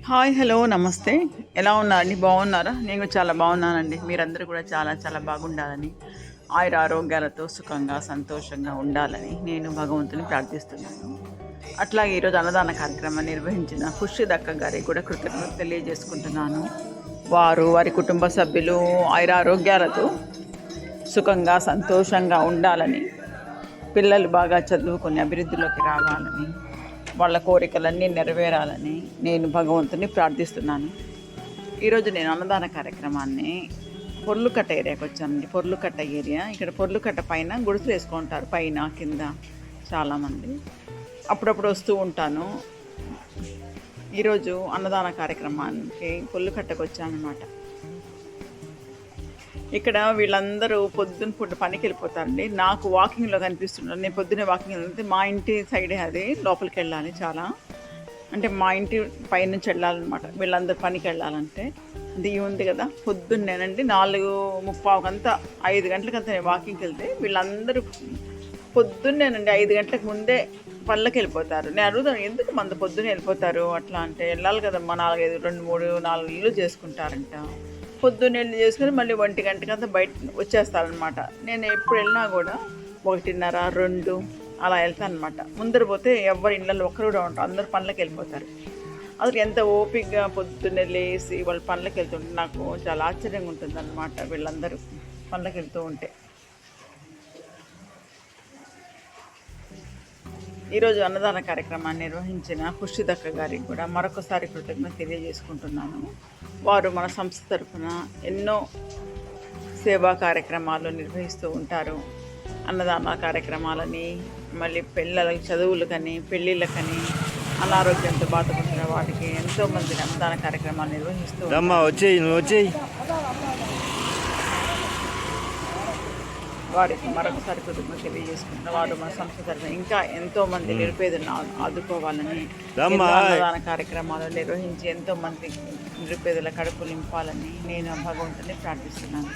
Hi hello నమస్తే. ఎలా ఉన్నారండి? బాగున్నారా? నేను చాలా బాగున్నానండి. మీరందరూ కూడా చాలా చాలా బాగుండాలని ఆయుర ఆరోగ్యాలతో సుఖంగా సంతోషంగా ఉండాలని నేను భగవంతుని ప్రార్థిస్తున్నాను. అట్లాగే ఈరోజు అన్నదాన కార్యక్రమం నిర్వహించిన ఖుషి దక్క గారికి కూడా కృతజ్ఞత తెలియజేసుకుంటున్నాను. వారు వారి కుటుంబ సభ్యులు ఆయుర ఆరోగ్యాలతో సుఖంగా సంతోషంగా ఉండాలని పిల్లలు బాగా చదువుకొని అభివృద్ధిలోకి రావాలని వాళ్ళ కోరికలన్నీ నెరవేరాలని నేను భగవంతుని ప్రార్థిస్తున్నాను. ఈరోజు నేను అన్నదాన కార్యక్రమాన్ని పొర్లుకట్ట ఏరియాకి వచ్చానండి. పొర్లుకట్ట ఏరియా. ఇక్కడ పొర్లుకట్ట పైన గుడిసెలు వేసుకుంటారు పైన కింద చాలామంది. అప్పుడప్పుడు వస్తూ ఉంటాను. ఈరోజు అన్నదాన కార్యక్రమానికి పొల్లుకట్టకు వచ్చానమాట ఇక్కడ వీళ్ళందరూ పొద్దున్న పూట పనికి వెళ్ళిపోతారండి. నాకు వాకింగ్లో కనిపిస్తున్నారు. నేను పొద్దున్నే వాకింగ్ వెళ్తే మా ఇంటి సైడే అది. లోపలికి వెళ్ళాలి చాలా. అంటే మా ఇంటి పైనుంచి వెళ్ళాలన్నమాట. వీళ్ళందరూ పనికి వెళ్ళాలంటే. అది ఉంది కదా. పొద్దున్నేనండి. నాలుగు ముప్పావుకంతా ఐదు గంటలకంతా నేను వాకింగ్కి వెళ్తే వీళ్ళందరూ పొద్దున్నేనండి. ఐదు గంటలకు ముందే పళ్ళకి వెళ్ళిపోతారు. నేను అడుగుతాను ఎందుకు మంద పొద్దున్నే వెళ్ళిపోతారు? అట్లా అంటే వెళ్ళాలి కదమ్మా. నాలుగైదు రెండు మూడు నాలుగు ఇల్లు చేసుకుంటారంట. పొద్దున్నెళ్ళి చేసుకుని మళ్ళీ ఒంటి గంటకంతా బయట వచ్చేస్తారనమాట నేను ఎప్పుడు వెళ్ళినా కూడా ఒకటిన్నర రెండు అలా వెళ్తాను అనమాట ముందర పోతే ఎవరి ఇళ్ళల్లో ఒక్కరు కూడా ఉంటారు అందరు పనులకు వెళ్ళిపోతారు. అసలు ఎంత ఓపికగా పొద్దున్నే లేచి వాళ్ళ పనులకు వెళ్తుంటే నాకు చాలా ఆశ్చర్యంగా ఉంటుంది అనమాట వీళ్ళందరూ పనులకు వెళ్తూ ఉంటే. ఈరోజు అన్నదాన కార్యక్రమాన్ని నిర్వహించిన పుష్టిదక్క గారికి కూడా మరొకసారి కృతజ్ఞత తెలియజేసుకుంటున్నాను. వారు మన సంస్థ తరఫున ఎన్నో సేవా కార్యక్రమాలు నిర్వహిస్తూ ఉంటారు. అన్నదాన కార్యక్రమాలని మళ్ళీ పిల్లల చదువులకని పెళ్ళిళ్ళకని అనారోగ్యంతో బాధపడుతున్న వాటికి ఎంతోమంది అన్నదాన కార్యక్రమాలు నిర్వహిస్తూ వచ్చేయి వచ్చేయి. వారికి మరొకసారి కృతజ్ఞత తెలియజేసుకుంటున్న. వారు మన సంస్థ తరఫున ఇంకా ఎంతో మంది నిరుపేదలను ఆదుకోవాలని అన్నదాన కార్యక్రమాలు నిర్వహించి ఎంతో మంది నిరుపేదల కడుపు నింపాలని నేను భగవంతుని ప్రార్థిస్తున్నాను.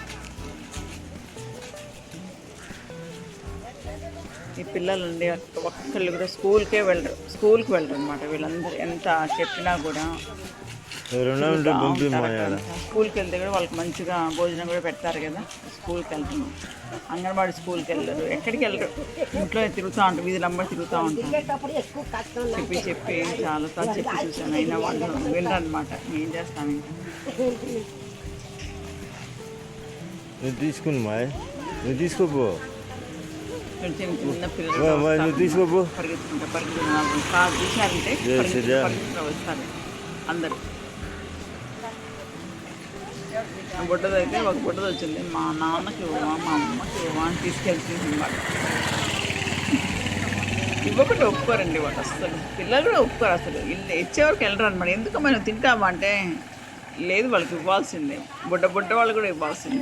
ఈ పిల్లలు ఉండి ఒక్కళ్ళు కూడా స్కూల్కే వెళ్ళరు. స్కూల్కి వెళ్ళరు అనమాట వీళ్ళందరూ. ఎంత చెప్పినా కూడా ఉంటే స్కూల్కి వెళ్తే కూడా వాళ్ళకి మంచిగా భోజనం కూడా పెడతారు కదా. స్కూల్కి వెళ్తున్నాం అంగన్వాడీ స్కూల్కి వెళ్ళరు. ఎక్కడికి వెళ్ళరు. ఇంట్లో తిరుగుతూ ఉంటారు. వీధి నంబర్ తిరుగుతూ ఉంటారు. చెప్పి చెప్పి చాలా. సార్లు చెప్పి చూసాను అయినా వాళ్ళు వినరు అనమాట ఏం చేస్తాం ఇంకా? తీసుకుని మాయ్. నువ్వు తీసుకోపో. చిన్న పిల్లలు. తీసుకోపో పరిగెత్తుకుంటా పరిగెత్తుకుంటా. వస్తారు అందరు. బుడ్డది అయితే ఒక బుడ్డది వచ్చింది. మా నాన్నకి ఇవ్వమా మా అమ్మకి ఇవ్వమా అని తీసుకెళ్తుంది అనమాట ఇవ్వకుండా ఒప్పుకోరండి వాళ్ళు అసలు పిల్లలు కూడా ఒప్పుకోరు అసలు. ఇల్లు ఇచ్చేవరకు వెళ్ళరు అనమాట ఎందుకు మనం తింటామా అంటే లేదు వాళ్ళకి ఇవ్వాల్సిందే. బుడ్డ బుడ్డ వాళ్ళు కూడా ఇవ్వాల్సిందే.